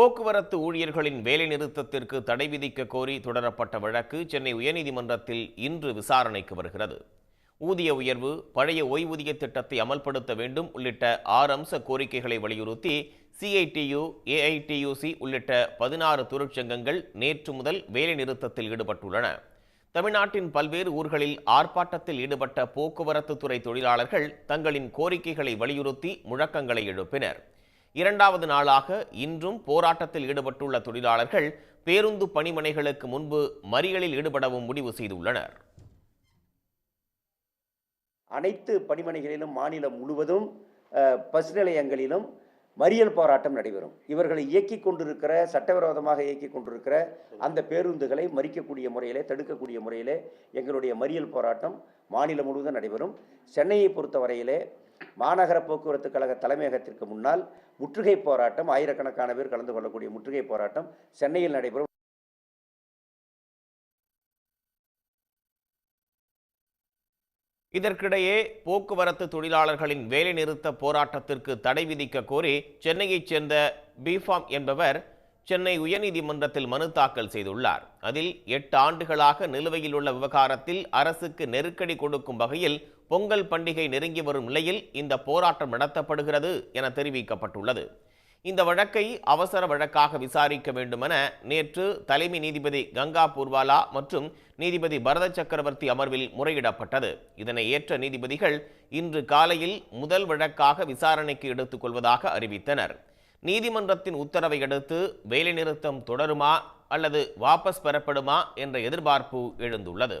போக்குவரத்து ஊழியர்களின் வேலைநிறுத்தத்திற்கு தடை விதிக்க கோரி தொடரப்பட்ட வழக்கு சென்னை உயர்நீதிமன்றத்தில் இன்று விசாரணைக்கு வருகிறது. ஊதிய உயர்வு பழைய ஓய்வூதிய திட்டத்தை அமல்படுத்த வேண்டும் உள்ளிட்ட ஆறு அம்ச கோரிக்கைகளை வலியுறுத்தி சிஐடியு ஏஐடியுசி உள்ளிட்ட பதினாறு தொழிற்சங்கங்கள் நேற்று முதல் வேலைநிறுத்தத்தில் ஈடுபட்டுள்ளன. தமிழ்நாட்டின் பல்வேறு ஊர்களில் ஆர்ப்பாட்டத்தில் ஈடுபட்ட போக்குவரத்து துறை தொழிலாளர்கள் தங்களின் கோரிக்கைகளை வலியுறுத்தி முழக்கங்களை எழுப்பினர். இரண்டாவது நாளாக இன்றும் போராட்டத்தில் ஈடுபட்டுள்ள தொழிலாளர்கள் பேருந்து பணிமனைகளுக்கு முன்பு மறியலில் ஈடுபடவும் முடிவு செய்துள்ளனர். அனைத்து பணிமனைகளிலும் மாநிலம் முழுவதும் பஸ் நிலையங்களிலும் மறியல் போராட்டம் நடைபெறும். இவர்களை இயக்கி கொண்டிருக்கிற சட்டவிரோதமாக இயக்கி கொண்டிருக்கிற அந்த பேருந்துகளை மறிக்கக்கூடிய முறையிலே தடுக்கக்கூடிய முறையிலே எங்களுடைய மறியல் போராட்டம் மாநிலம் முழுவதும் நடைபெறும். சென்னையை பொறுத்தவரையிலே மாநகர போக்குவரத்து கழக தலைமையகத்திற்கு முன்னால் முற்றுகை போராட்டம் ஆயிரக்கணக்கான பேர் கலந்து கொள்ளக்கூடிய முற்றுகை போராட்டம் சென்னையில் நடைபெறும். இதற்கிடையே போக்குவரத்து தொழிலாளர்களின் வேலைநிறுத்த போராட்டத்திற்கு தடை விதிக்க கோரி சென்னையைச் சேர்ந்த பிஃபாம் என்பவர் சென்னை உயர்நீதிமன்றத்தில் மனு தாக்கல் செய்துள்ளார். அதில் எட்டு ஆண்டுகளாக நிலுவையில் உள்ள விவகாரத்தில் அரசுக்கு நெருக்கடி கொடுக்கும் வகையில் பொங்கல் பண்டிகை நெருங்கி வரும் நிலையில் இந்த போராட்டம் நடத்தப்படுகிறது என தெரிவிக்கப்பட்டுள்ளது. இந்த வழக்கை அவசர வழக்காக விசாரிக்க வேண்டுமென நேற்று தலைமை நீதிபதி கங்கா பூர்வாலா மற்றும் நீதிபதி பரத சக்கரவர்த்தி அமர்வில் முறையிடப்பட்டது. இதனை ஏற்ற நீதிபதிகள் இன்று காலையில் முதல் வழக்காக விசாரணைக்கு எடுத்துக் கொள்வதாக அறிவித்தனர். நீதிமன்றத்தின் உத்தரவை அடுத்து வேலைநிறுத்தம் தொடருமா அல்லது வாபஸ் பெறப்படுமா என்ற எதிர்பார்ப்பு எழுந்துள்ளது.